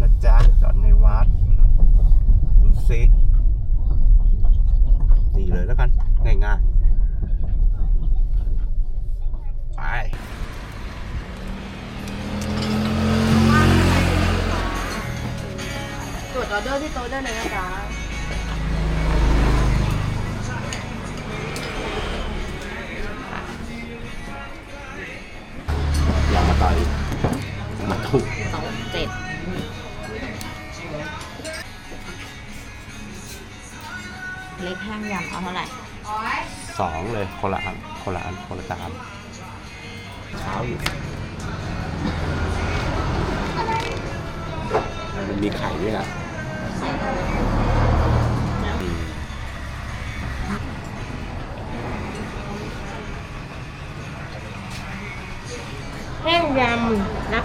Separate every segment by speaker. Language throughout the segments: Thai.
Speaker 1: นะจ๊ะ
Speaker 2: จอ
Speaker 3: ดใน
Speaker 1: วัด ดูซิ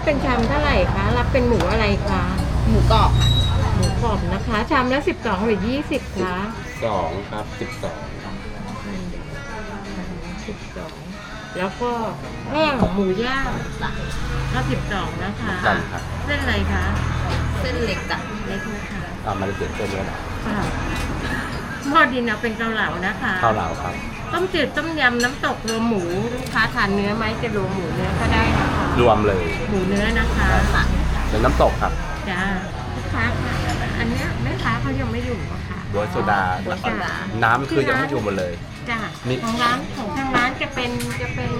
Speaker 1: รับเป็นชามเท่าไหร่คะ รับเป็นหมูอะไรคะ
Speaker 2: หมูกรอบ
Speaker 1: หมูกรอบนะคะ ชามละสิบสองหรือยี่สิบคะ
Speaker 3: สองครับสิบสอง
Speaker 1: สิบสองแล้วก็แห้งหมูย่างก็สิบสองนะคะ
Speaker 3: กันครับ
Speaker 1: เส้นอะไรคะ
Speaker 2: เส้นเล็กจ้ะ
Speaker 1: เล็กนะคะ
Speaker 3: เอามาเปลี่ยนเส้นด้วยนะ
Speaker 1: ค่ะหม้อดินเอาเป็นเกาเหลานะคะ
Speaker 3: ข้าวเหลาครับ
Speaker 1: ต้มจืดต้มยำน้ำตกรวมหมูลูกค้าทานเนื้อไหมจะรวมหมูเนื้อก็ได้นะคะ
Speaker 3: รวมเลย
Speaker 1: หมูเนื้อนะคะ
Speaker 2: ค่ะ
Speaker 3: เป็นน้ำตกครับ
Speaker 1: จ้าลูกค้าค่ะอันเนี้ยแม่ค้าเขายังไม่อยู่อะค่ะ
Speaker 3: บัวโซดา
Speaker 1: บัวโซดา
Speaker 3: น้ำคือยังไม่อยู่หมดเลย
Speaker 1: จ้า
Speaker 3: นี่
Speaker 1: ของร้านของทางร้านจะเป็นจะเป็น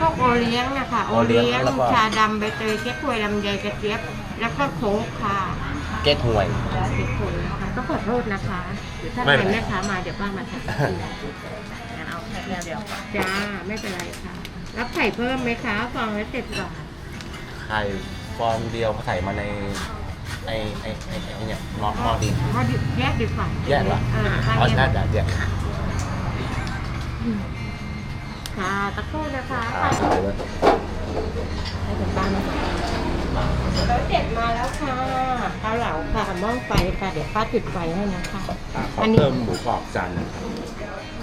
Speaker 1: พวกโอเลี้ยงนะคะโอ
Speaker 3: โอเลี้
Speaker 1: เลี้
Speaker 3: ย
Speaker 1: ย
Speaker 3: ง
Speaker 1: ง
Speaker 3: แล้วก็
Speaker 1: ชาดำใบเตยเก๊กฮวยลำไยกระเจี๊ยบแล้วก็โค้กค่ะ
Speaker 3: เก๊กฮวย
Speaker 1: เก๊กฮวยนะคะก็ขอโทษนะคะเดี๋ยวถ้า
Speaker 3: ไม่
Speaker 1: ใคร
Speaker 3: เป็นไร
Speaker 1: แม่ค้ามาเดี๋ยวป้ามาทำ
Speaker 2: งั้นเอาแค่เดียวเดียวก่อน
Speaker 1: จ้าไม่เป็นไรค่ะ รับไข่เพิ่มไหมคะฟองละเจ็ดบาท
Speaker 3: ไข่ฟองเดียวใส่มาในไอ้ไอ้ไอ้ไอ้เนี่ยหม้อหม้อดิน
Speaker 1: ว่าดิแยกดีกว่า
Speaker 3: แยกเหรอ
Speaker 1: เออข้าง
Speaker 3: อ๋อ
Speaker 1: แย
Speaker 3: ได้
Speaker 1: ก
Speaker 3: ได้เดี๋ยว
Speaker 1: ค่ะตะโก้นะคะ
Speaker 3: อ่าเอาเลย
Speaker 1: ให้คุณป้ามาแล้วเจ็ดมาแล้วค่ะเกาเหลาค่ะหม้อไฟค่ะ เดี๋ยวป้าจุดไฟให้นะคะ
Speaker 3: อ่าขอ
Speaker 1: อันนี้
Speaker 3: เพิ่มหมูกรอบจานหนึ่ง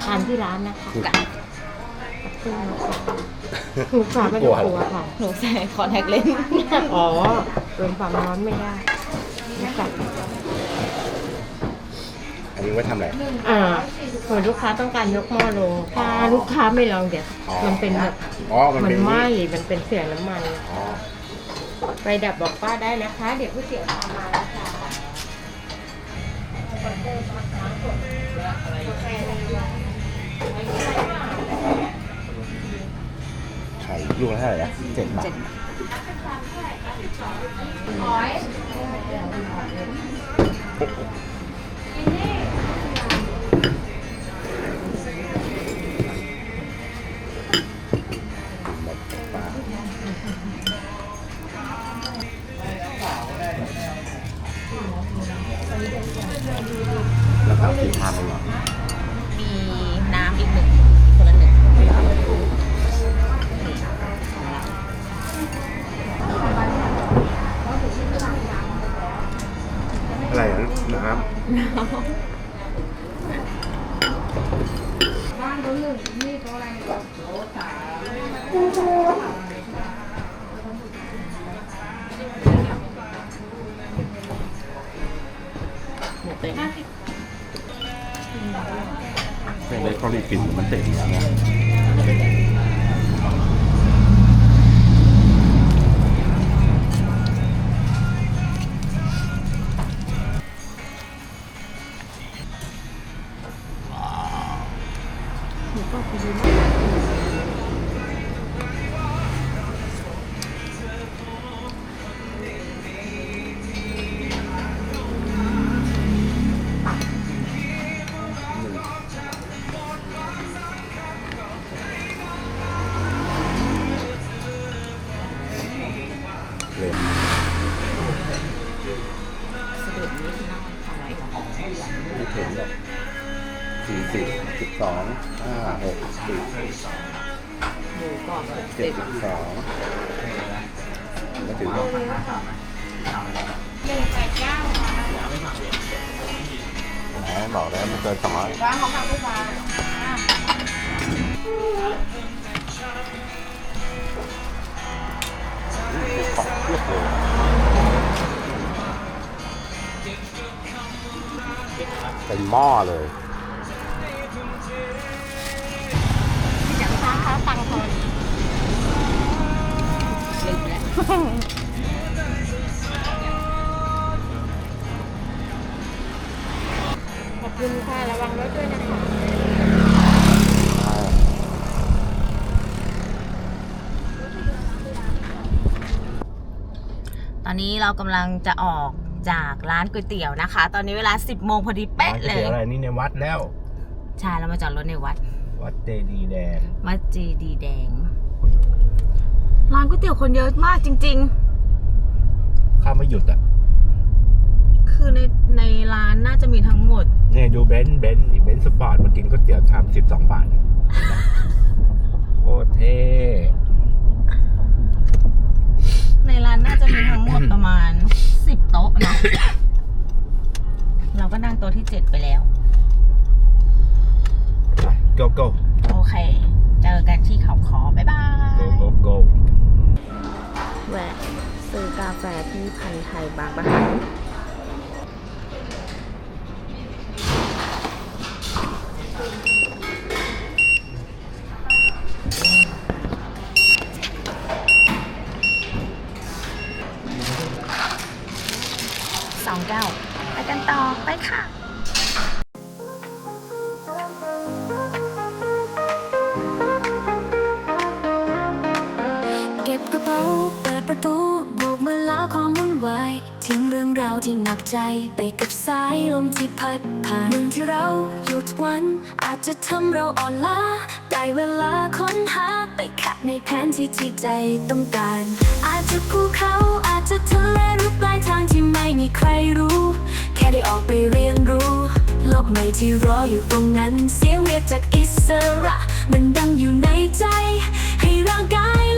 Speaker 1: ทานที่ร้านนะคะ
Speaker 2: จ้ะ
Speaker 1: ตะโก้นะคะ หมูกรอบไม่ต้องกลัวค่ะ
Speaker 2: หนูใส่คอนแทคเลนส์
Speaker 1: อ๋อโดนความร้อนไม่ได้ไม่กัด
Speaker 3: อันนี้ไว้ทำอะไร
Speaker 1: อ่าเผื่อลูกค้าต้องการยกหม้อลง ถ้าลูกค้าไม่ลองเดี๋ยว
Speaker 3: อ๋อ
Speaker 1: มันเป็นแบบ
Speaker 3: อ๋อ มัน
Speaker 1: มัน
Speaker 3: เป็น
Speaker 1: ไหม้มันเป็นเสียน้ำมัน
Speaker 3: อ๋อ
Speaker 1: ไปดับบอกป้าได้นะคะ เดี๋ยวผู้เสียพามาแล้วค่ะ
Speaker 3: ไข่ลูกละเท่าไหร่นะเจ็ดบาท
Speaker 2: เจ็ด
Speaker 3: หมดปลาแล้วก็กินทานไปหรอ
Speaker 2: มี เล
Speaker 3: ม้อเลยอยากฟัง
Speaker 1: เขา
Speaker 3: ฟังพอดีลื
Speaker 2: มแล้ว
Speaker 1: ขอบ
Speaker 3: คุณ
Speaker 1: ค่ะ
Speaker 3: ระวังร
Speaker 1: ถด้วยนะคะต
Speaker 2: อนนี้เรากำลังจะออก จากร้านก๋วยเตี๋ยวนะคะ ตอนนี้เวลา 10โมงพอดีเป๊ะเลย
Speaker 3: ดี๋ยวอะไรนี่ในวัดแล้ว
Speaker 2: ใช่เรามาจอดรถในวัด
Speaker 3: วัดเจดีย์แดง
Speaker 2: มัสจีดีแดง ร้านก๋วยเตี๋ยวคนเยอะมากจริง
Speaker 3: ข้ามไม่หยุดอะ
Speaker 2: ๆคือในในร้านน่าจะมีทั้งหมด
Speaker 3: เนี่ยดูเบนซ์เบนซ์เบนซ์สปอร์ตมากินก๋วยเตี๋ยวชามสิบสองบาท โคตรเท่
Speaker 2: ในร้านน่าจะมีทั้งหมดประมาณ 10โต๊ะเนาะ เราก็นั่งโต๊ะที่7ไปแล้ว
Speaker 3: โกโก้
Speaker 2: โอเค เจอกันที่เขาคอบ๊ายบาย
Speaker 3: โกโก้โก
Speaker 2: แวะซื้อกาแฟที่พันไทยบางปะหันสองแก้วไป กันต่อไปค่ะ
Speaker 4: เก็บกระเป๋าเปิดประตูโบกมือลาความวุ่นวายทิ้งเรื่องราวที่หนักใจไปกับสายลมที่พัดผ่านเรื่องที่เราอยู่ทุกวัน อาจจะทำเราอ่อนล้าได้เวลาค้นหาไปขัดในแผนที่ที่ใจต้องการ อาจจะภูเขาอาจจะทะเลหรือปลายทางที่ไม่มีใครรู้ ค่ได้ออกไปเรียนรู้ โลกใหม่ที่รออยู่ตรงนั้น เสียงเรียกจากอิสระ มันดังอยู่ในใจ ให้ร่างกาย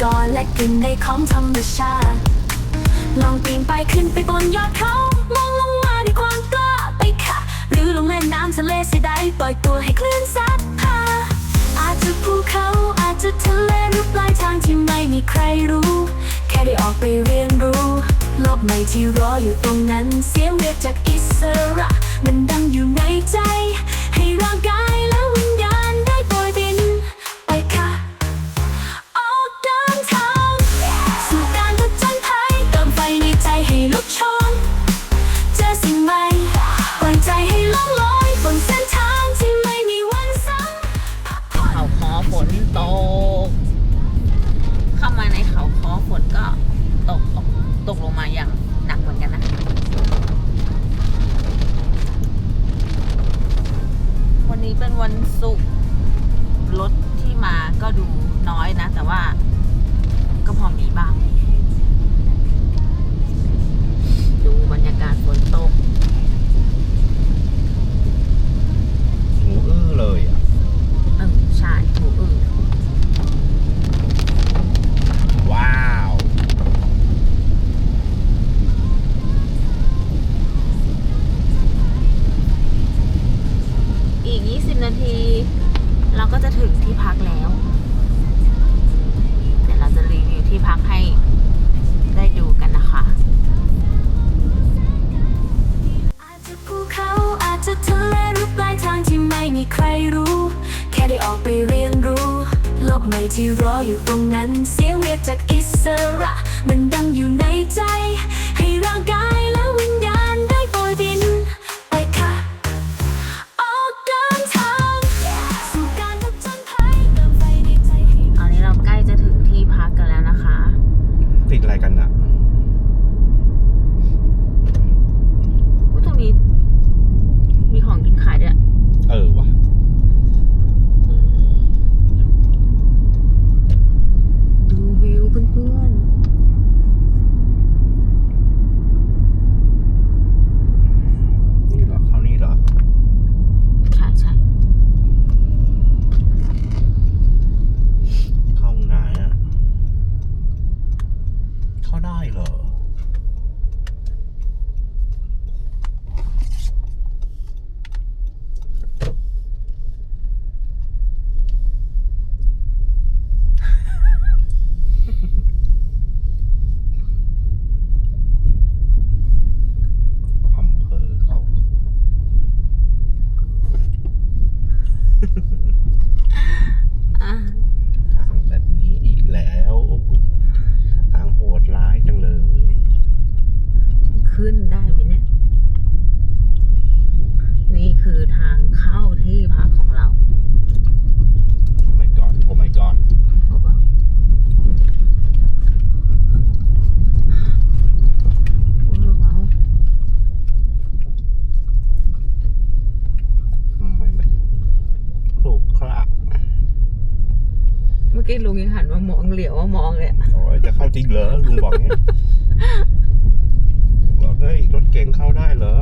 Speaker 4: ดดอ่อนและกลิ่นในของธรรมชาติ ลองปีนไปขึ้นไปบนยอดเขา มองลงมาด้วยความกล้าไปค่ะ หรือลงเล่นน้ำทะเลเสียดายปล่อยตัวให้คลื่นซัดพาอาจจะภูเขาอาจจะทะเลหรือปลายทางที่ไม่มีใครรู้ แค่ได้ออกไปเรียนรู้โลกใหม่ที่รออยู่ตรงนั้น เสียงเรียกจากอิสระ มันดังอยู่ในใจ ให้ร่างกาย ก็จะ
Speaker 2: ถึงที่พักแล้ว เดี๋ยวเราจะรีวิวที่พักให้ได้ดูกันนะคะ
Speaker 4: อาจจะภูเขาอาจจะทะเลหรือปลายทางที่ไม่มีใครรู้ แค่ได้ออกไปเรียนรู้ โลกใหม่ที่รออยู่ตรงนั้น เสียงเรียกจากอิสระมันดั อ้ยจะเข้า
Speaker 3: จริงเหรอลุงบอกเนี้ยบอกเฮ้ยรถเก๋งเข้าได้เหรอ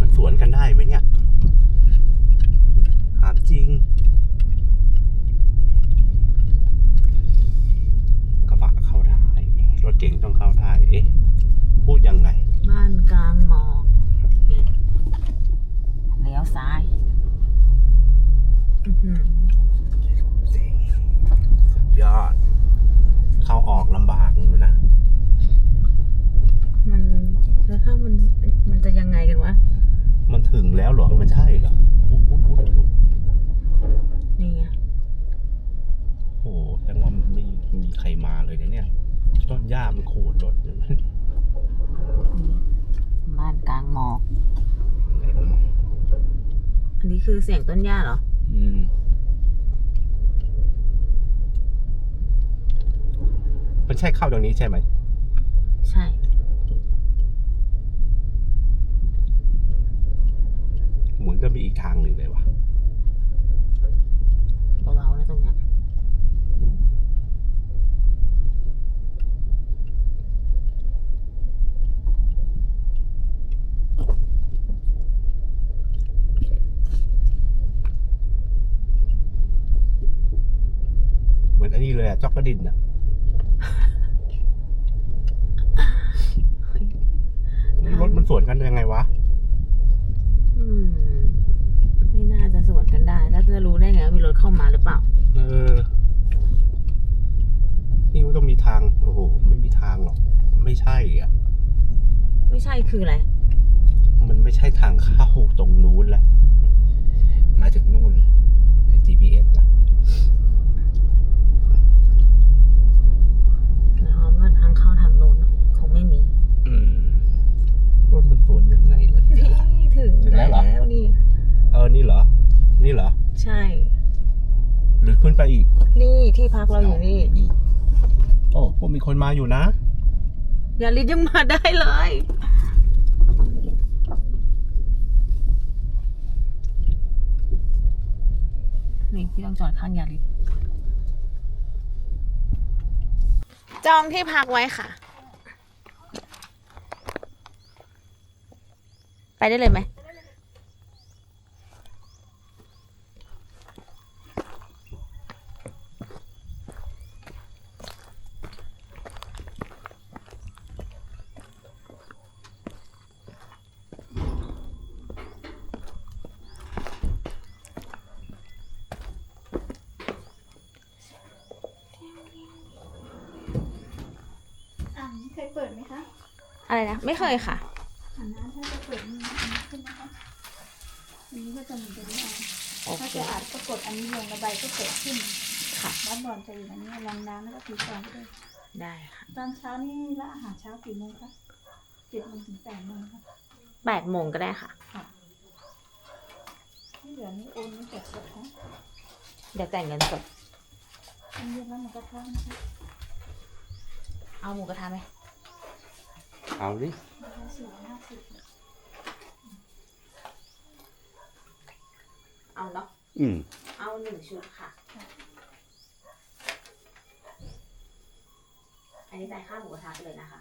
Speaker 3: มันสวนกันได้ไหมเนี่ยถามจริง กระบะเข้าได้ รถเก๋งต้องเข้าได้ เอ๊ะ พูดยังไง
Speaker 2: บ้านกลางหมอกนี่เลี้ยวซ้ายอื้อหือ
Speaker 3: สุดยอด เข้าออกลำบากอยู่นะ
Speaker 2: มันแล้วถ้ามันมันจะยังไงกันวะ
Speaker 3: มันถึงแล้วเหรอ มันใช่เหรออุ๊บอุ๊บอุ๊บอุ๊บ
Speaker 2: นี่ไง
Speaker 3: โอ้โหแสดงว่ามันไม่มีใครมาเลยนะเนี่ย ต้นหญ้ามันโขดรถ
Speaker 2: นี่บ้านกลางหมอก อันนี้คือ เสียงต้นหญ้าเหรอ
Speaker 3: อืม มันใช่เข้าตรงนี้ใช่ไหม
Speaker 2: ใช่
Speaker 3: เหมือนจะมีอีกทางหนึ่งเลยวะ
Speaker 2: เบาๆนะตรงเนี้ย
Speaker 3: เหมือ นอันนี้เลยอะจอกกระดินอะรถมันสวนกันยังไงวะ
Speaker 2: อืม ไม่น่าจะสวนกันได้ แล้วจะรู้ได้ไงว่ามีรถเข้ามาหรือเปล่า
Speaker 3: เออ นี่ว่าต้องมีทาง โอ้โห ไม่มีทางหรอก ไม่ใช่อะ
Speaker 2: ไม่ใช่คืออะไร
Speaker 3: มันไม่ใช่ทางเข้าตรงนู้นแหละ มาถึงนู่นใน GPS นะ
Speaker 2: เข้าทางโน้นอะคงไม่มี
Speaker 3: อืมรถมันสวนยังไงล่ะจ๊ะ
Speaker 2: นี่ถึง
Speaker 3: ถึงแล้วเหรอ
Speaker 2: นี่
Speaker 3: เออ นี่เหรอ นี่เหรอ
Speaker 2: ใช่
Speaker 3: หรือขึ้นไปอีก
Speaker 2: นี่ที่พักเราอยู่นี่
Speaker 3: โอ้พวกมีคนมาอยู่นะ
Speaker 2: อย่าลิดยังมาได้เลย นี่พี่ต้องจอดข้างยาลิด จองที่พักไว้ค่ะ ไปได้เลยไหม
Speaker 5: อ่านเคยเปิดไหมคะ
Speaker 2: อะไร นะ ไม่เคยค่ะ
Speaker 5: อ่านนะถ้าจะเปิดมีอันนี้ขึ้นนะคะอันนี้ก็จะเหมือนตัวนี้เอา
Speaker 2: โอ
Speaker 5: ถ้า
Speaker 2: เค
Speaker 5: จะอ่านก็กดอันนี้ลงระบายก็เปิดขึ้น
Speaker 2: ค่ะ
Speaker 5: วัดบอลจะอยู่อันนี้ลองน้ำแล้วก็ตีกลองด้วย
Speaker 2: ได้ค่ะ
Speaker 5: ตอนเช้านี่ละอาหารเช้ากี่โมงคะเจ็ดโมงถึงแปดโมงค่ะ
Speaker 2: แปดโมงก็ได้ค่ะ
Speaker 5: ที่เหลือนี่โอนไม่เก็บสดนะ
Speaker 2: เดี๋ยวแต่งเงินสด
Speaker 5: อันนี้แล้วมันก็ท่านะคะ
Speaker 2: เอาหมูกระทะไหม
Speaker 3: เอาดิ
Speaker 2: เอาเนาะ
Speaker 3: อืม
Speaker 2: เอาหนึ่งชุดค่ะ อันนี้จ่ายค่าหมูกระทะไปเลยนะคะ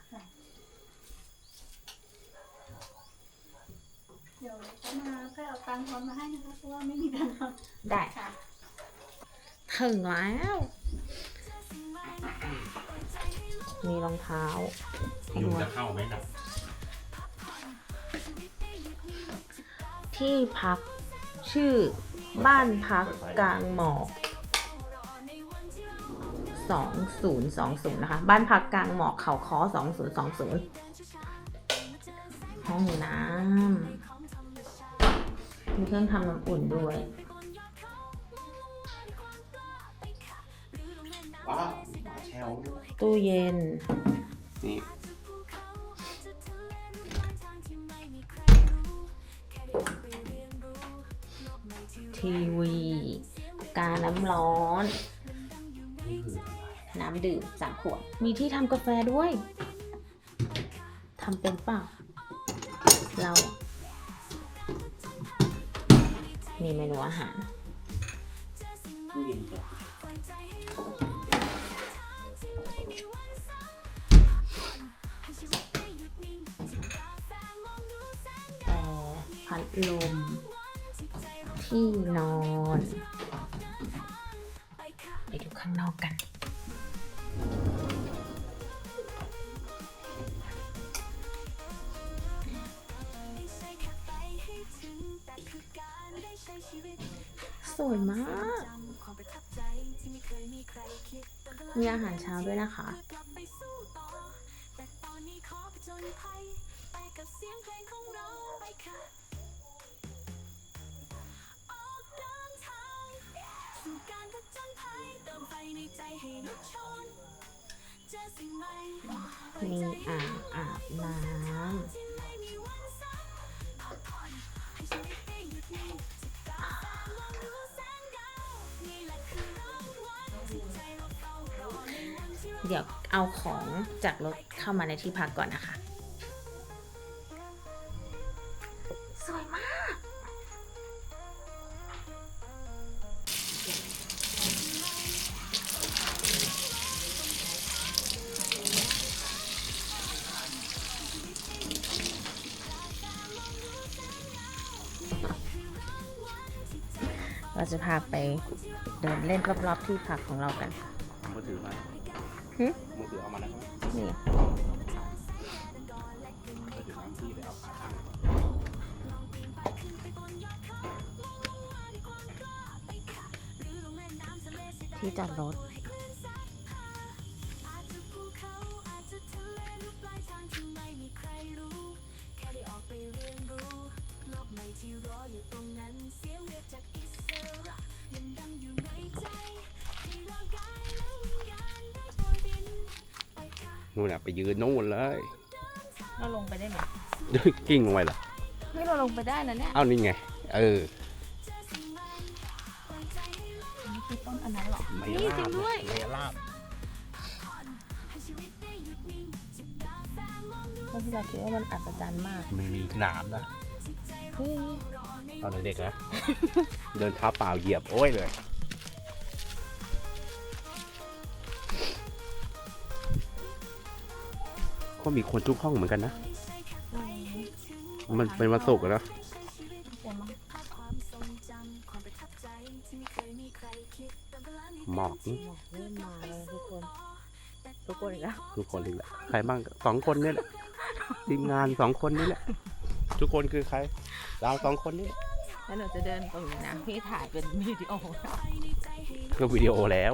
Speaker 5: เดี๋ยวเขามาก็เอาตังค์ทอนมาให้นะคะเพราะว่าไม่มีตังค์ทอน
Speaker 2: ได้
Speaker 5: ค่ะ
Speaker 2: ถึงแล้ว มีรองเท้า ให้
Speaker 3: ลุ
Speaker 2: ดู
Speaker 3: งจะเข้าไหมนะ
Speaker 2: ที่พักชื่อบ้านพักกลางหมอกสองศูนย์สองศูนย์นะคะ บ้านพักกลางหมอกเขาคอสองศูนย์สองศูนย์ห้องน้ำมีเครื่องทำน้ำอุ่นด้วย
Speaker 3: ว้าวมาแชล
Speaker 2: ตู้เย็น
Speaker 3: นี่
Speaker 2: ทีวี กาน้ำร้อน
Speaker 3: นี่คืออะไร
Speaker 2: น้ำดื่มสามขวด มีที่ทำกาแฟด้วยทำเป็นเปล่าเราอะมีเมนูอาหาร
Speaker 3: ตู้เย็นเปิด
Speaker 4: ปล่อยใจให้ล่องลอยบนเส้นทางที่ไม่มีวันซ้ำให้ชีวิตได้หยุดนิ่งจิบกาแฟมองดูแสงแด
Speaker 2: แต่
Speaker 4: ด
Speaker 2: พัดลม
Speaker 4: ที่ใจเรา
Speaker 2: ที่นอน
Speaker 4: ไป
Speaker 2: ดูข้างนอกกัน สวยมาก
Speaker 4: มีอา
Speaker 2: หารเช้าด้วยนะคะ
Speaker 4: เราำเดี๋
Speaker 2: ยวเอาของจากรถเข้ามาในที่พักก่อนนะคะ สวยมาก เราจะพาไปเดินเล่นรอบๆที่พักของเรากัน
Speaker 3: มือถือมา
Speaker 2: หึ
Speaker 3: มือถือเอามาแล้ว
Speaker 2: นี่
Speaker 3: มือถือตามที่เลยเอาขาตั้ง
Speaker 2: ที่จอดรถ
Speaker 4: นู่นน่ะ ไปยืน
Speaker 3: นู่นเลย
Speaker 2: เราลงไปได้ไหม
Speaker 3: กิ้งลงไปเหรอ
Speaker 2: เฮ้ยเราลงไปได้นะเนี่ย
Speaker 3: เอ้านี่ไง เออ
Speaker 4: เจอสิ่งใหม่ปล่อยใจให้โลก
Speaker 2: นี่คือต้นอันนั้นเหรอ
Speaker 3: ไม่
Speaker 2: นี่
Speaker 3: ลา
Speaker 2: จริ
Speaker 3: บ
Speaker 2: งด้วย
Speaker 3: ไม่ลาบ
Speaker 4: ให้ชีวิตได้หยุดนิ่งจิบกาแฟมองดู
Speaker 2: เพราะที่เราคิดว่ามันอัศจรรย์มาก
Speaker 3: ไม่มีหนามนะ
Speaker 4: จิตใจ
Speaker 2: เฮ้ย
Speaker 4: รอใน
Speaker 3: ตอนเด็กๆนะ เดินเท้าเปล่าเหยียบโอ้ยเลย ก็มีคนทุกห้องเหมือนกันนะ มันเป็นวันศุกร์อะนะ
Speaker 2: เจ๋งมาก
Speaker 4: ภาพความทรงจำความประทับใจที่ไม่เคยมีใครคิดตอนเวลานี้
Speaker 3: หมอกนี่
Speaker 2: หมอกเริ่มมาเลยทุกคน ทุกคนอีกแล้ว
Speaker 3: ทุกคนนี่แหละใครบ้างสองคนนี่แหละทีมงานสองคนนี่แหละ ทุกคนคือใคร เราสองคนนี่แหละ
Speaker 2: แล้วหนูจะเดินตรงนี้นะ พี่ถ่ายเป็นวิดีโอนะ
Speaker 3: ก็วิดีโอแล้ว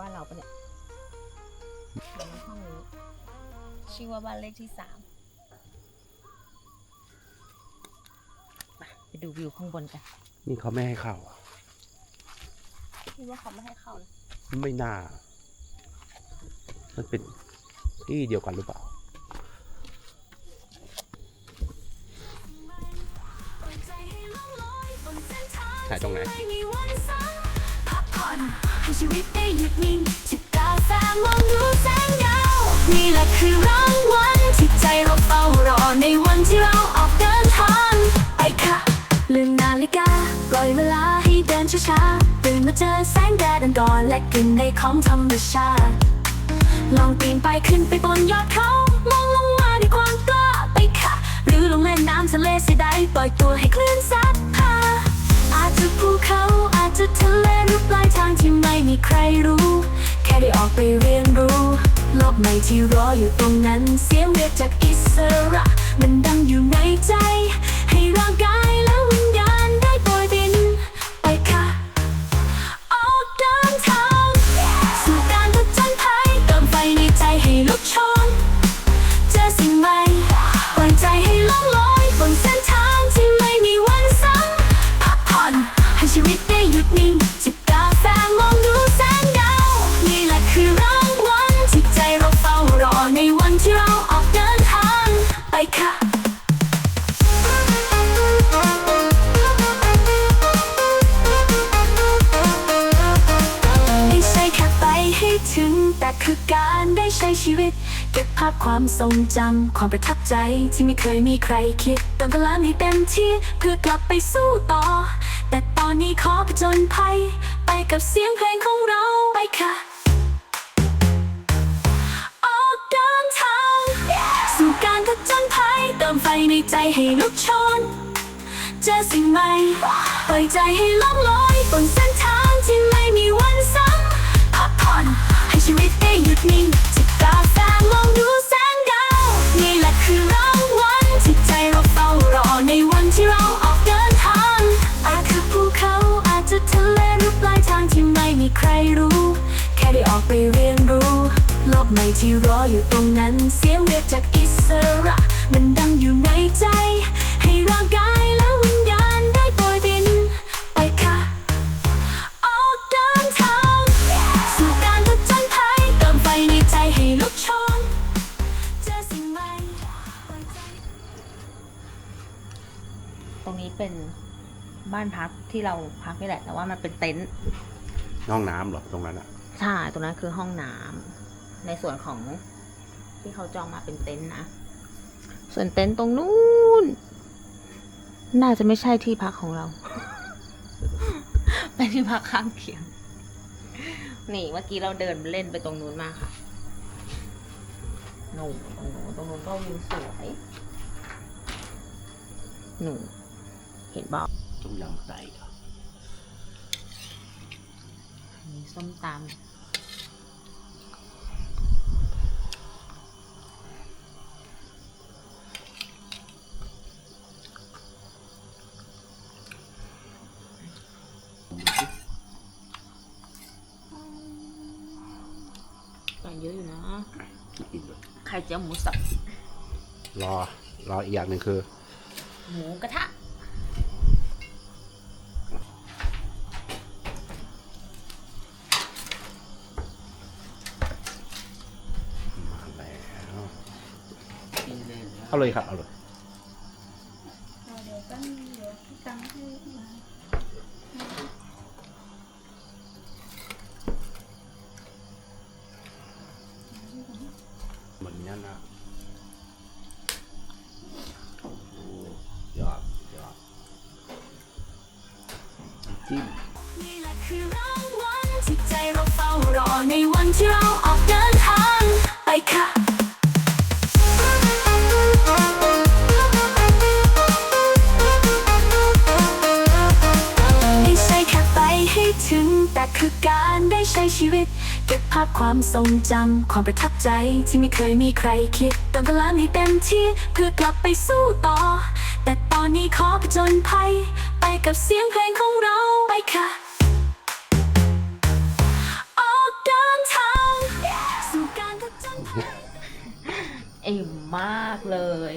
Speaker 2: บ้านเราปะเนี่ยเดี๋ยวห้องนี้ชื่อว่าบ้านเลขที่สามไปไปดูวิวข้างบนกัน
Speaker 3: นี่เขาไม่ให้เข้าอะ
Speaker 2: คิดว่าเขาไม่ให้เข้าเลย
Speaker 3: ไม่น่า มันเป็นที่เดียวกันหรือเปล่า
Speaker 4: ปล่อยใจให้ล่องลอยบนเส้นทาง
Speaker 3: ถ่ายตรงไหน
Speaker 4: ที่ไม่มีวันซ้ำพักผ่ องชีวิตได้หยุดนิ่งจิบกาแฟมองดูแสงดาวนี่แหละคือรางวัลที่ใจเราเฝ้ารอในวันที่เราออกเดินทางไปค่ะลืมนาฬิกาปล่อยเวลาให้เดินช้าๆตื่นมาเจอแสงแดดอันก่อนและกลิ่นในของธรรมชาติลองปีนไปขึ้นไปบนยอดเขามองลงมาด้วยความกล้าไปค่ะ หรือลงเล่นน้ำทะเลเสียดายปล่อยตัวให้คลื่นซัดพาอาจจะภูเขา เลหรือปลายทางที่ไม่มีใครรู้ แค่ได้ออกไปเรียนรู้ โลกใหม่ที่รออยู่ตรงนั้น เสียงเรียกจากอิสระ มันดังอยู่ในใจ ให้ร่างกายาพความทรงจำความประทับใจที่ไม่เคยมีใครคิดเติมพลังให้เต็มที่เพื่อกลับไปสู้ต่อ แต่ตอนนี้ขอผจญภัย ไปกับเสียงเพลงของเราไปค่ะออกเดินทาง สู่การผจญภัยเติมไฟในใจให้ลุกชนเจอสิ่งใหม่ปล่อยใจให้ล่องลอยบนเส้นทางที่ไม่มีวันซ้ำพักผ่อนให้ชีวิตได้หยุดนิ่ง มองดูแสงดาว นี่แหละคือรางวัลที่ใจเราเฝ้ารอในวันที่เราออกเดินทางอาจคือภูเขาอาจจะทะเลหรือปลายทางที่ไม่มีใครรู้ แค่ได้ออกไปเรียนรู้โลกใหม่ที่รออยู่ตรงนั้น เสียงเรียกจากอิสระ มันดังอยู่ในใจ ให้ร่างกาย เป็
Speaker 2: นบ้านพักที่เราพักนี่แหละ แต่ว่ามันเป็นเต็นท์
Speaker 3: ห้องน้ำเหรอตรงนั้นอะ
Speaker 2: ใช่ตรงนั้นคือห้องน้ำในส่วนของที่เขาจองมาเป็นเต็นท์นะส่วนเต็นท์ตรงนู้นน่าจะไม่ใช่ที่พักของเรา เป็นที่พักข้างเคียง นี่เมื่อกี้เราเดินเล่นไปตรงนู้นมาค่ะหนูตรงนู้นตรงนู้นก็วิวสวยหนู เห็นบอก
Speaker 3: ต้มยำไก่เหรอ
Speaker 2: มีส้มตำไก่เยอะอยู่นะ
Speaker 3: กินด้วย
Speaker 2: ไข่เจียวหมูสับ
Speaker 3: รอ รออีกอย่างหนึ่งคือ
Speaker 2: หมูกระทะ
Speaker 3: มาแล้ว เอาเลยครับ เอาเลย
Speaker 5: เอา
Speaker 4: รงจำความประทับใจที่ไม่เคยมีใครคิดเติมพลังให้เต็มที่เพื่อกลับไปสู้ต่อ แต่ตอนนี้ขอผจญภัย ไปกับเสียงเพลงของเราไปค่ะออกเดินทางสู่การผจญภัย
Speaker 2: อิ่มมากเลย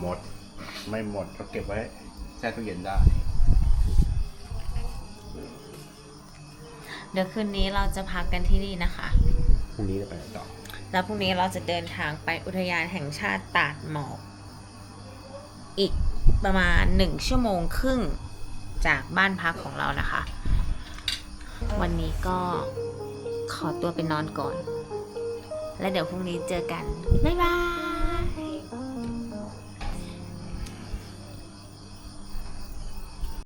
Speaker 3: หมด ไม่หมดก็เก็บไว้แช่ตู้เย็นได้
Speaker 2: เดี๋ยวคืนนี้เราจะพักกันที่นี่นะคะ
Speaker 3: พรุ่งนี้จะไปไหนต่อ
Speaker 2: แล้วพรุ่งนี้เราจะเดินทางไปอุทยานแห่งชาติตาดหมอก อีกประมาณหนึ่งชั่วโมงครึ่งจากบ้านพักของเรานะคะ วันนี้ก็ขอตัวไปนอนก่อน และเดี๋ยวพรุ่งนี้เจอกัน บ๊ายบา